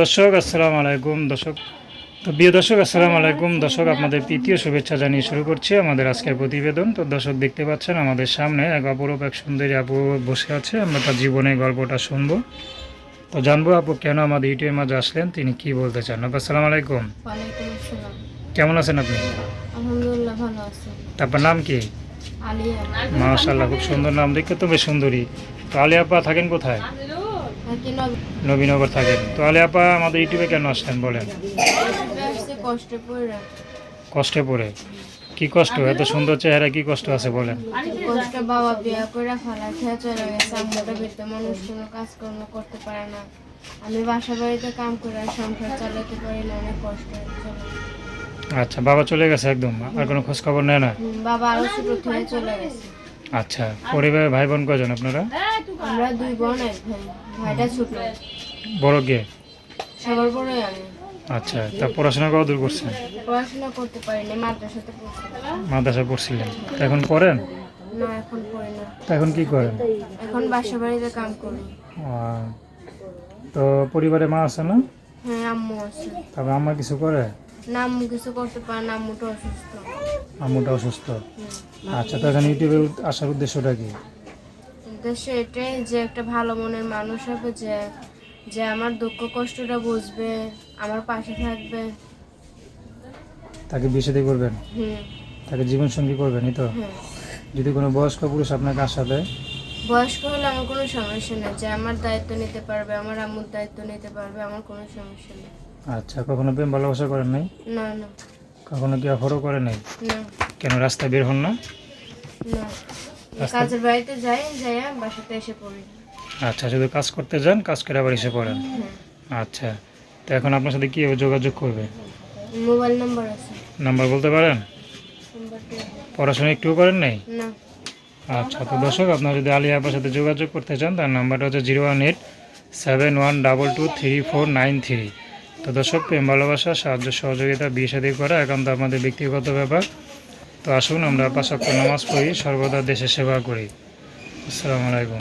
দর্শক আসসালামু আলাইকুম। দর্শক তো প্রিয় দর্শক আসসালামু আলাইকুম। দর্শক আপনাদের তৃতীয় শুভেচ্ছা জানিয়ে শুরু করছি আমাদের আজকের প্রতিবেদন। তো দর্শক দেখতে পাচ্ছেন আমাদের সামনে এক অপরূপ এক সুন্দরী আপু বসে আছে। আমরা তার জীবনের গল্পটা শুনব। তো জানব আপু কেন আমাদের ইউটিউবের মাঝে আসলেন? তিনি কি বলতে চান? আপু আসসালামু আলাইকুম। কেমন আছেন আপনি? তারপর নাম কি? আলিয়া। মাশাল্লাহ খুব সুন্দর নাম। দেখতে তো বেশ সুন্দরী। তো আলী আপা থাকেন কোথায়? নবীনগর থাকেন তাহলে আপা আমাদের ইউটিউবে কেন আসলেন বলেন? কষ্টে পড়ে। কি কষ্ট? এত সুন্দর চেহারা কি কষ্ট আছে বলেন? কষ্টে বাবা বিয়া করে ফালা খেয়ে চলে গেছে। আমরা বৃদ্ধ মানুষ কোনো কাজকর্ম করতে পারে না। আমি বাসা বাড়িতে কাম করে সংসার চালাতে পারি না অনেক কষ্ট আচ্ছা বাবা চলে গেছে একদম? আর কোনো খোঁজ খবর নেয় না? বাবা আরও ছোট থেকে চলে গেছে। আচ্ছা পরিবারে ভাই বোন কজন আপনারা? আমরা দুই বোন এক ভাই। ভাইটা ছোট। বড় কে? সবার বড়ই আমি। আচ্ছা তা পড়াশোনা কত দূর করছেন? পড়াশোনা করতে পারিনি মাদ্রাসাতে পড়ছিলাম মাদ্রাসা পড়ছিলেন। তা এখন পড়েন না এখন পড়ি না। তা এখন কি করেন? এখন বাসা বাড়িতে কাম করি। তো পরিবারে মা আছে না? হ্যাঁ আম্মু আছে। তবে আমার কিছু করে? না আম্মু কিছু করতে পারে না আম্মুটা অসুস্থ। আম্মুটা অসুস্থ? আচ্ছা তো এখন ইউটিউবে আসার উদ্দেশ্যটা কি? উদ্দেশ্য এটাই যে একটা ভালো মনের মানুষ হবে যে যে আমার দুঃখ কষ্টটা বুঝবে আমার পাশে থাকবে। তাকে বিয়ে শাদী করবেন? হুম। তাকে জীবনসঙ্গী করবেন এই তো? হ্যাঁ। যদি কোনো বয়স্ক পুরুষ আপনাকে আশা দেয় বয়স্ক হলে আমার কোনো সমস্যা নেই। যে আমার দায়িত্ব নিতে পারবে আমার আম্মুর দায়িত্ব নিতে পারবে আমার কোনো সমস্যা নেই। আচ্ছা কখনো প্রেম ভালোবাসা করেন নাই? না না। কখনো কি অফারও করে নাই? না। কেন রাস্তায় বের হন না? না। রাস্তা- কাজের বাড়িতে যাই যাই বাসাতে এসে পড়ি। আচ্ছা শুধু কাজ করতে যান কাজ করে আবার এসে পড়েন? হ্যাঁ। আচ্ছা তো এখন আপনার সাথে কীভাবে যোগাযোগ করবে? মোবাইল নাম্বার আছে। নাম্বার বলতে পারেন? পড়াশোনা একটুও করেন নাই? না। আচ্ছা তো দর্শক, আপনারা যদি আলিয়া আপার সাথে যোগাযোগ করতে চান, তার নাম্বারটা হচ্ছে zero one eight seven one double two three four nine three. তো দর্শক, প্রেম, ভালোবাসা, সাহায্য, সহযোগিতা, বিয়ে সাথে করা একান্ত আমাদের ব্যক্তিগত ব্যাপার। তো আসুন, আমরা পাশাক্য নামাজ পড়ি, সর্বদা দেশের সেবা করি। আসসালামু আলাইকুম।